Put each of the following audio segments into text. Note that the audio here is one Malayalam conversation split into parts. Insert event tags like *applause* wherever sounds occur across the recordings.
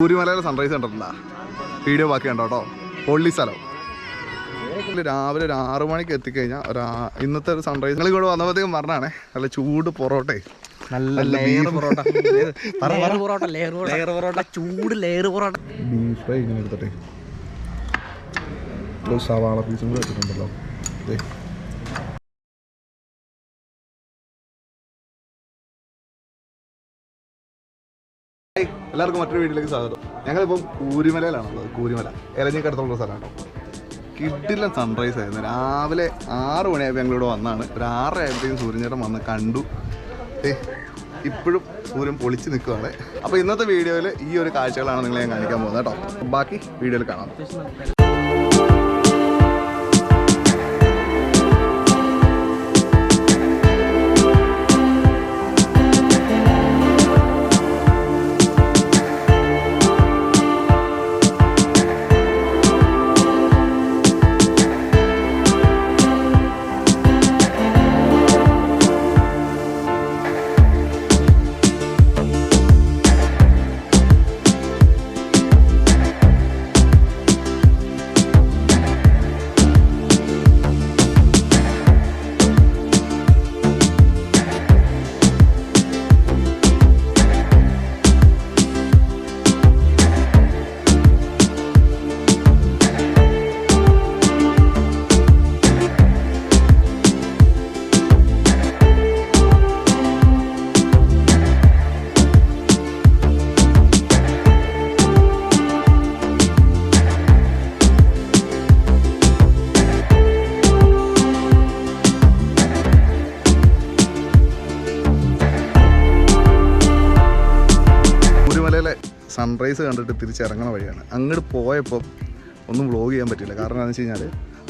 സൂര്യമലയിലെ സൺറൈസ് കണ്ടിട്ടുണ്ടാ? വീഡിയോ ബാക്കി കണ്ടോ കേട്ടോ പൊള്ളി സ്ഥലം. രാവിലെ ഒരു ആറു മണിക്ക് എത്തിക്കഴിഞ്ഞാൽ ഒരു ഇന്നത്തെ ഒരു സൺറൈസ് നിങ്ങൾ ഇവിടെ വന്നപ്പോഴത്തേക്കും പറഞ്ഞാണേ നല്ല ചൂട് പൊറോട്ടേ. നല്ല layer parotta. *laughs* Layer parotta layer layer parotta. ചൂട് ലെയർ പൊറോട്ട. ബീഫ് ഫ്രൈ ഇങ്ങനെ എടുത്തിട്ടേ. സവാള പീസും കൂടെ വെച്ചിട്ടുണ്ടല്ലോ എല്ലാവർക്കും മറ്റൊരു വീട്ടിലേക്ക് സ്വാഗതം. ഞങ്ങളിപ്പം കൂരിമലയിലാണുള്ളത് കൂരിമല. ഇലഞ്ഞിക്കടുത്തുള്ള സ്ഥലമാണ്. കിട്ടില്ല സൺറൈസ് ആയിരുന്നു. രാവിലെ ആറ് മണിയായപ്പോൾ ഞങ്ങളിവിടെ വന്നാണ്. ഒരു ആറായപ്പോഴത്തേക്കും സൂര്യനേട്ടം വന്ന് കണ്ടു. ഏ ഇപ്പോഴും സൂര്യൻ പൊളിച്ച് നിൽക്കുവാണ്. അപ്പോൾ ഇന്നത്തെ വീഡിയോയിൽ ഈ ഒരു കാഴ്ചകളാണ് നിങ്ങളെ ഞാൻ കാണിക്കാൻ പോകുന്നത് കേട്ടോ. ബാക്കി വീഡിയോയിൽ കാണാം. സൺറൈസ് കണ്ടിട്ട് തിരിച്ചിറങ്ങുന്ന വഴിയാണ്. അങ്ങോട്ട് പോയപ്പോൾ ഒന്നും വ്ളോഗ് ചെയ്യാൻ പറ്റില്ല കാരണം എന്താണെന്ന് വെച്ച് കഴിഞ്ഞാൽ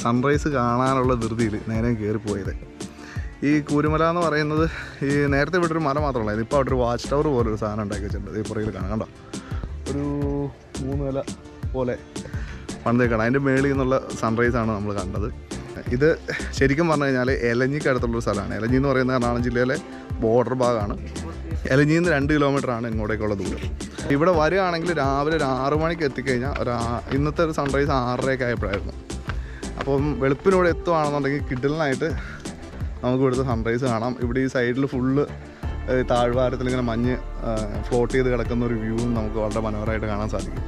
സൺറൈസ് കാണാനുള്ള ധൃതിയിൽ നേരെ കയറി പോയത്. ഈ കൂരുമല എന്ന് പറയുന്നത് ഈ നേരത്തെ ഇവിടെ ഒരു മല മാത്രമല്ല ഇപ്പോൾ അവിടെ ഒരു വാച്ച് ടവർ പോലെ ഒരു സാധനം ഉണ്ടാക്കി വെച്ചിട്ടുണ്ട്. ഈ പുറകിൽ കാണാം. കണ്ടോ? ഒരു മൂന്ന് നില പോലെ പണിതേക്കാണ് അതിന്റെ മേളിൽ നിന്നുള്ള സൺറൈസാണ് നമ്മൾ കണ്ടത്. ഇത് ശരിക്കും പറഞ്ഞു കഴിഞ്ഞാൽ എലഞ്ഞിക്ക് അടുത്തുള്ളൊരു സ്ഥലമാണ്. എലഞ്ഞി എന്ന് പറയുന്നത് എറണാകുളം ജില്ലയിലെ ബോർഡർ ഭാഗമാണ് എലഞ്ഞിയിൽ നിന്ന് രണ്ട് കിലോമീറ്ററാണ് ഇങ്ങോട്ടേക്കുള്ള ദൂരം. ഇവിടെ വരികയാണെങ്കിൽ രാവിലെ ഒരു ആറ് മണിക്ക് എത്തിക്കഴിഞ്ഞാൽ ഒരു ഇന്നത്തെ ഒരു സൺറൈസ് ആറരയൊക്കെ ആയപ്പോഴായിരുന്നു. അപ്പം വെളുപ്പിനോട് എത്തുവാണെന്നുണ്ടെങ്കിൽ കിഡിലിനായിട്ട് നമുക്ക് ഇവിടുത്തെ സൺറൈസ് കാണാം. ഇവിടെ ഈ സൈഡിൽ ഫുള്ള് താഴ്വാരത്തിൽ ഇങ്ങനെ മഞ്ഞ് ഫ്ലോട്ട് ചെയ്ത് കിടക്കുന്ന ഒരു വ്യൂവും നമുക്ക് വളരെ മനോഹരമായിട്ട് കാണാൻ സാധിക്കും.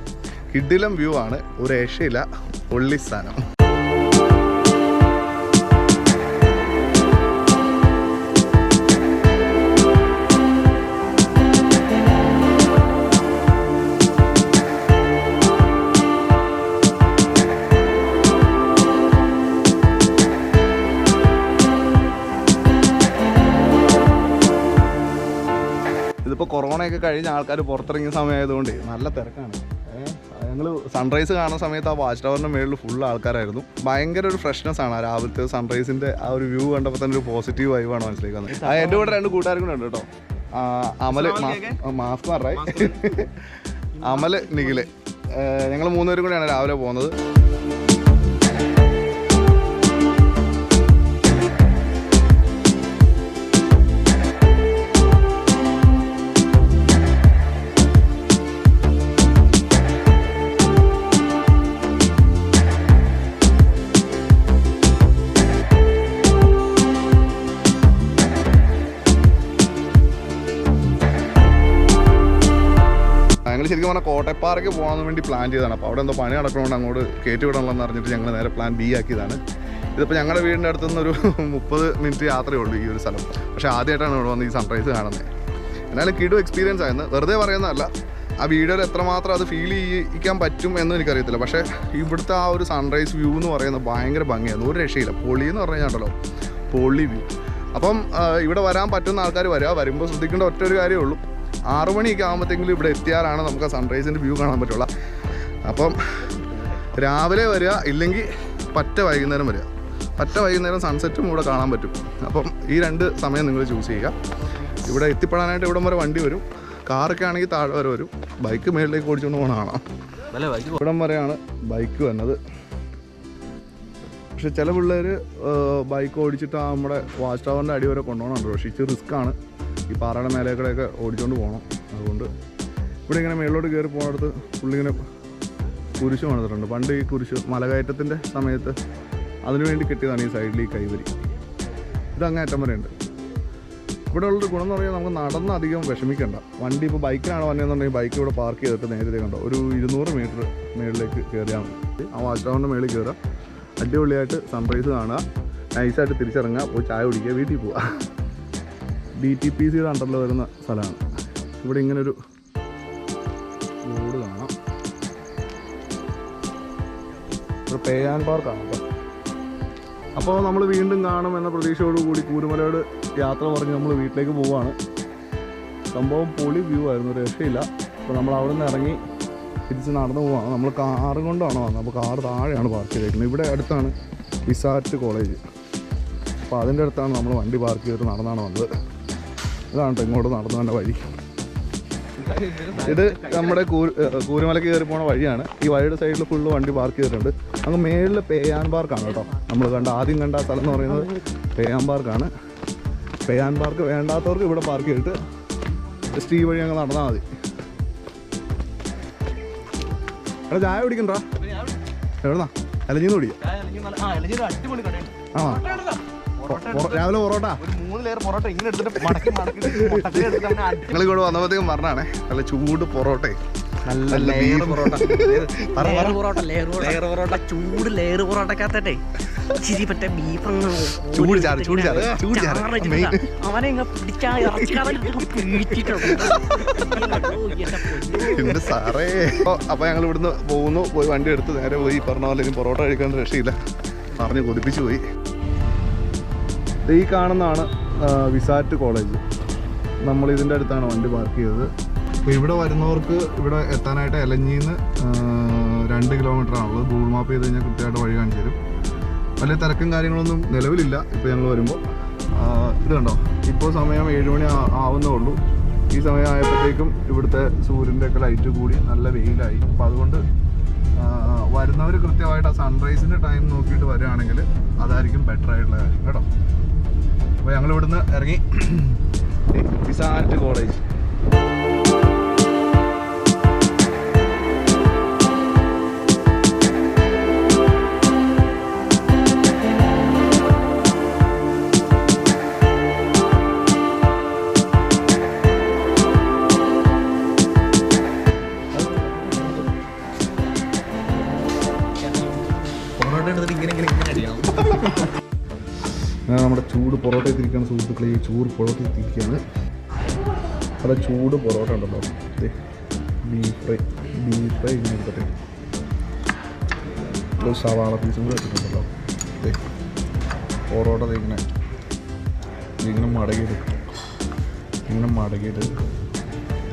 കിഡിലം വ്യൂ ആണ് ഒരു രക്ഷയില്ല ഒള്ളി സ്ഥാനം. കഴിഞ്ഞ ആൾക്കാർ പുറത്തിറങ്ങിയ സമയമായതുകൊണ്ട് നല്ല തിരക്കാണ്. ഞങ്ങൾ സൺറൈസ് കാണുന്ന സമയത്ത് ആ വാച്ച് ടവറിന്റെ മേളിൽ ഫുൾ ആൾക്കാരായിരുന്നു. ഭയങ്കര ഒരു ഫ്രഷ്നെസ് ആണ് ആ രാവിലത്തെ സൺറൈസിന്റെ ആ ഒരു വ്യൂ കണ്ടപ്പോൾ തന്നെ ഒരു പോസിറ്റീവ് വൈവാണ് മനസ്സിലാക്കുന്നത് ആ എന്റെ കൂടെ രണ്ട് കൂട്ടുകാരും കൂടെ ഉണ്ട് കേട്ടോ. അമൽ മാസ്ക് മാറായി *laughs* അമൽ നിഖിൽ. ഞങ്ങൾ മൂന്നുപേരും കൂടെയാണ് രാവിലെ പോകുന്നത്. ശരിക്കും പറഞ്ഞാൽ കോട്ടയപ്പാറയ്ക്ക് പോകാൻ വേണ്ടി പ്ലാൻ ചെയ്തതാണ്. അപ്പോൾ അവിടെ എന്തോ പണി നടക്കണോണ്ട് അങ്ങോട്ട് കയറ്റി വിടണമെന്ന് അറിഞ്ഞിട്ട് ഞങ്ങൾ നേരെ പ്ലാൻ ബി ആക്കിയതാണ്. ഇതിപ്പോൾ ഞങ്ങളുടെ വീടിന്റെ അടുത്ത് നിന്നൊരു *laughs* മുപ്പത് മിനിറ്റ് യാത്രയേ ഉള്ളൂ ഈ ഒരു സ്ഥലം. പക്ഷേ ആദ്യമായിട്ടാണ് ഇവിടെ വന്ന് ഈ സൺറൈസ് കാണുന്നത് എന്നാലും കിടു എക്സ്പീരിയൻസ് ആയിരുന്നു. വെറുതെ പറയുന്നതല്ല. ആ വീഡിയോയിൽ എത്രമാത്രം അത് ഫീൽ ചെയ്യിക്കാൻ പറ്റും എന്നും എനിക്കറിയത്തില്ല. പക്ഷേ ഇവിടുത്തെ ആ ഒരു സൺറൈസ് വ്യൂ എന്ന് പറയുന്നത് ഭയങ്കര ഭംഗിയായിരുന്നു. ഒരു രക്ഷയില്ല. പൊളി എന്ന് പറഞ്ഞു കഴിഞ്ഞാൽ പൊളി വ്യൂ അപ്പം ഇവിടെ വരാൻ പറ്റുന്ന ആൾക്കാർ വരിക വരുമ്പോൾ ശ്രദ്ധിക്കേണ്ട ഒറ്റ ഒരു കാര്യമേ ഉള്ളൂ. ആറു മണിയൊക്കെ ആകുമ്പോഴത്തേക്കും ഇവിടെ എത്തിയാലാണ് നമുക്ക് ആ സൺറൈസിന്റെ വ്യൂ കാണാൻ പറ്റുള്ളൂ. അപ്പം രാവിലെ വരിക ഇല്ലെങ്കിൽ പറ്റ വൈകുന്നേരം വരിക. പറ്റ വൈകുന്നേരം സൺസെറ്റും ഇവിടെ കാണാൻ പറ്റും. അപ്പം ഈ രണ്ട് സമയം നിങ്ങൾ ചൂസ് ചെയ്യുക. ഇവിടെ എത്തിപ്പെടാനായിട്ട് ഇവിടം വരെ വണ്ടി വരും. കാറൊക്കെ ആണെങ്കിൽ താഴെ വരെ വരും. ബൈക്ക് മേളിലേക്ക് ഓടിച്ചുകൊണ്ട് പോകണം കാണാം ഇവിടം വരെയാണ് ബൈക്ക് വന്നത്. പക്ഷെ ചില പിള്ളേർ ബൈക്ക് ഓടിച്ചിട്ട് നമ്മുടെ വാച്ച് ടവറിന്റെ അടി വരെ കൊണ്ടുപോകണുണ്ട് പക്ഷേ ഇച്ചിരി റിസ്ക് ആണ്. ഈ പാറയുടെ മേലെ കൂടെയൊക്കെ ഓടിച്ചുകൊണ്ട് പോകണം അതുകൊണ്ട് ഇവിടെ ഇങ്ങനെ മേളിലോട്ട് കയറി പോകുന്നിടത്ത് പുള്ളിങ്ങനെ കുരിശ് പണിതിട്ടുണ്ട് പണ്ട് ഈ കുരിശ് മലകയറ്റത്തിന്റെ സമയത്ത് അതിനുവേണ്ടി കെട്ടിയതാണ് ഈ സൈഡിൽ ഈ കൈവരി. ഇത് അങ്ങേറ്റം വരെ ഉണ്ട് ഇവിടെ ഉള്ളൊരു ഗുണം എന്ന് പറഞ്ഞാൽ നമുക്ക് നടന്ന് അധികം വിഷമിക്കേണ്ട. വണ്ടി ഇപ്പോൾ ബൈക്കിലാണ് വന്നതെന്നുണ്ടെങ്കിൽ ബൈക്ക് ഇവിടെ പാർക്ക് ചെയ്തിട്ട് നേരത്തെ കണ്ടോ? ഒരു ഇരുന്നൂറ് മീറ്റർ മേളിലേക്ക് കയറിയാൽ മതി. ആ വാച്ച് ടവറിന്റെ മേളിൽ കയറുക. അടിപൊളിയായിട്ട് സൺറൈസ് കാണുക. നൈസായിട്ട് തിരിച്ചിറങ്ങുക. പോയി ചായ കുടിക്കുക. വീട്ടിൽ പോവുക. ഡി ടി പി സിയുടെ അണ്ടറിൽ വരുന്ന സ്ഥലമാണ്. ഇവിടെ ഇങ്ങനൊരു റോഡ് കാണാം. ഒരു പേയാൻ പാർക്കാണ് അപ്പം അപ്പോൾ നമ്മൾ വീണ്ടും കാണും എന്ന പ്രതീക്ഷയോടുകൂടി കൂരുമലയോട് യാത്ര പറഞ്ഞ് നമ്മൾ വീട്ടിലേക്ക് പോവുകയാണ് സംഭവം പൊളി വ്യൂ ആയിരുന്നു രക്ഷയില്ല. അപ്പോൾ നമ്മൾ അവിടെ നിന്ന് ഇറങ്ങി തിരിച്ച് നടന്നു പോവാണ്. നമ്മൾ കാറ് കൊണ്ടാണ് വന്നത്. അപ്പോൾ കാറ് താഴെയാണ് പാർക്ക് ചെയ്തേക്കുന്നത്. ഇവിടെ അടുത്താണ് ഇസാറ്റ് കോളേജ്. അപ്പോൾ അതിന്റെ അടുത്താണ് നമ്മൾ വണ്ടി പാർക്ക് ചെയ്തിട്ട് നടന്നാണ് വന്നത്. ഇതാണ് ട്ടോ ഇങ്ങോട്ട് നടന്നു വന്ന വഴി. ഇത് നമ്മുടെ കൂര് കൂരുമലക്ക് കയറി പോണ വഴിയാണ്. ഈ വഴിയുടെ സൈഡിൽ ഫുള്ള് വണ്ടി പാർക്ക് ചെയ്തിട്ടുണ്ട്. അങ്ങ് മേളിൽ പേയാൻ പാർക്കാണ് കേട്ടോ. നമ്മൾ കണ്ട ആദ്യം കണ്ട സ്ഥലം എന്ന് പറയുന്നത് പേയാൻ പാർക്കാണ് പേയാൻ പാർക്ക് വേണ്ടാത്തവർക്ക് ഇവിടെ പാർക്ക് ചെയ്തിട്ട് ജസ്റ്റ് ഈ വഴി അങ്ങ് നടന്നാൽ മതി. എടാ ചായ കുടിക്കണ്ടാ? എവിടെന്നാ? അലഞ്ഞിന്ന് കുടിക്കാം. ആ രാവിലെ പൊറോട്ട? ഒരു മൂന്ന് ലെയർ പൊറോട്ട ഇങ്ങനെ എടുത്തിട്ട് മടക്കി മടക്കി നിങ്ങൾ ഇവിടെ വന്നപ്പോഴത്തേക്കും പറഞ്ഞാണേ നല്ല ചൂട് പൊറോട്ടേ. നല്ല layer parotta. Layer parotta layer layer parotta. ചൂട് ലെയർ പൊറോട്ടക്കകത്തട്ടെ. ഇച്ചിരി മറ്റേ ബീഫ് ചൂട് ചാറ്, ചൂട് ചാറ്, ചൂട് ചാറ്. അവനെ ഇങ്ങ് പിടിച്ചാ സാറേ? അപ്പൊ ഞങ്ങൾ ഇവിടുന്ന് പോകുന്നു പോയി വണ്ടി എടുത്ത് നേരെ പോയി പറഞ്ഞ പോലെ ഇനി പൊറോട്ട കഴിക്കാൻ രക്ഷയില്ല. പറഞ്ഞ് കൊതിപ്പിച്ചു പോയി. ഈ കാണുന്നതാണ് വിസാറ്റ് കോളേജ്. നമ്മൾ ഇതിന്റെ അടുത്താണ് വണ്ടി പാർക്ക് ചെയ്തത്. അപ്പോൾ ഇവിടെ വരുന്നവർക്ക് ഇവിടെ എത്താനായിട്ട് എലഞ്ഞിന്ന് രണ്ട് കിലോമീറ്റർ ആണുള്ളത് ഗൂഗിൾ മാപ്പ് ചെയ്ത് കഴിഞ്ഞാൽ കൃത്യമായിട്ട് വഴി കാണിച്ചു തരും. വലിയ തിരക്കും കാര്യങ്ങളൊന്നും നിലവിലില്ല ഇപ്പോൾ ഞങ്ങൾ വരുമ്പോൾ ഇത് കണ്ടോ? ഇപ്പോൾ സമയം ഏഴുമണി ആവുന്നേ ഉള്ളൂ. ഈ സമയം ആയപ്പോഴത്തേക്കും ഇവിടുത്തെ സൂര്യന്റെ ഒക്കെ ലൈറ്റ് കൂടി നല്ല വെയിലായി. അപ്പോൾ അതുകൊണ്ട് വരുന്നവർ കൃത്യമായിട്ട് ആ സൺറൈസിന്റെ ടൈം നോക്കിയിട്ട് വരികയാണെങ്കിൽ അതായിരിക്കും ബെറ്റർ ആയിട്ടുള്ള കാര്യം. കേട്ടോ? അപ്പോൾ ഞങ്ങൾ ഇവിടുന്ന് ഇറങ്ങി. വിസാറ്റ് കോളേജ് ഇങ്ങനെ ഇങ്ങനെ ഇങ്ങനെ ഞാൻ നമ്മുടെ ചൂട് പൊറോട്ട എത്തിരിക്കുകയാണ് സുഹൃത്തുക്കളെ ഈ ചൂട് പൊറോട്ട എത്തിരിക്കുകയാണ് അവിടെ ചൂട് പൊറോട്ട ഉണ്ടല്ലോ. ബീഫ് ഫ്രൈ ബീഫ് ഫ്രൈ ഇങ്ങനെ എടുത്തിട്ട് സവാള പീസും കൂടെ എടുത്തിട്ടുണ്ടല്ലോ പൊറോട്ട ഇങ്ങനെ ഇങ്ങനെ മടക്കിയിട്ട് ഇങ്ങനെ മടകിയിട്ട്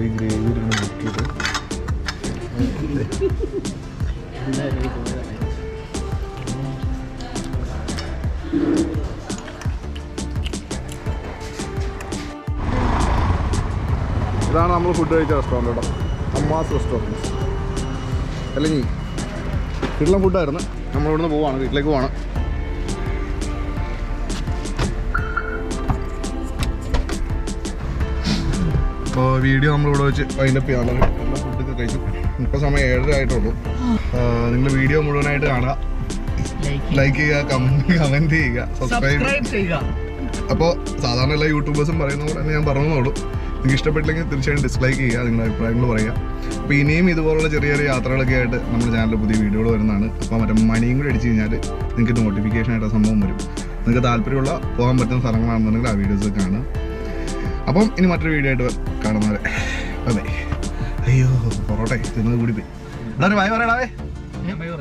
ഈ ഗ്രേവി ഇങ്ങനെ മുക്കിയിട്ട്. ദേ. ഇതാണ് നമ്മൾ ഫുഡ് കഴിച്ച റെസ്റ്റോറന്റ് കേട്ടോ. അമ്മാസ് റെസ്റ്റോറന്റ് അല്ലെങ്കിൽ വീട്ടിലെ ഫുഡായിരുന്നു നമ്മൾ ഇവിടുന്ന് പോവാണ് വീട്ടിലേക്ക് പോവാണ്. അപ്പോൾ വീഡിയോ നമ്മളിവിടെ വെച്ച് വൈൻഡപ്പ് ചെയ്യാൻ എല്ലാ ഫുഡൊക്കെ കഴിച്ചു. ഇപ്പോൾ സമയം ഏഴര ആയിട്ടുള്ളൂ. നിങ്ങൾ വീഡിയോ മുഴുവനായിട്ട് കാണുക. ലൈക്ക് ചെയ്യുക കമന്റ് ചെയ്യുക സബ്സ്ക്രൈബ് ചെയ്യുക. അപ്പോൾ സാധാരണ എല്ലാ യൂട്യൂബേഴ്സും പറയുന്ന പോലെ തന്നെ ഞാൻ പറഞ്ഞതോളൂ നിങ്ങൾക്ക് ഇഷ്ടപ്പെട്ടില്ലെങ്കിൽ തീർച്ചയായും ഡിസ്ലൈക്ക് ചെയ്യുക നിങ്ങളുടെ അഭിപ്രായങ്ങൾ പറയുക. അപ്പോൾ ഇനിയും ഇതുപോലുള്ള ചെറിയ ചെറിയ യാത്രകളൊക്കെ ആയിട്ട് നമ്മുടെ ചാനലിൽ പുതിയ വീഡിയോകൾ വരുന്നതാണ്. അപ്പോൾ മറ്റേ മണിയും കൂടി അടിച്ച് കഴിഞ്ഞാൽ നിങ്ങൾക്ക് നോട്ടിഫിക്കേഷൻ ആയിട്ട് ആ സംഭവം വരും. നിങ്ങൾക്ക് താല്പര്യമുള്ള പോകാൻ പറ്റുന്ന സ്ഥലങ്ങളാണെന്നുണ്ടെങ്കിൽ ആ വീഡിയോസ് കാണുക. അപ്പം ഇനി മറ്റൊരു വീഡിയോ ആയിട്ട് കാണുന്നവരെ. അതെ. അയ്യോ പൊറോട്ടെ. തിന്നത് കൂടി പോയി. എന്നാ ഒരു ഭയ പറയണേ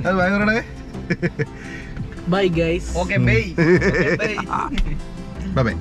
അത് ഭയ പറയണേ bye guys okay bye bye bye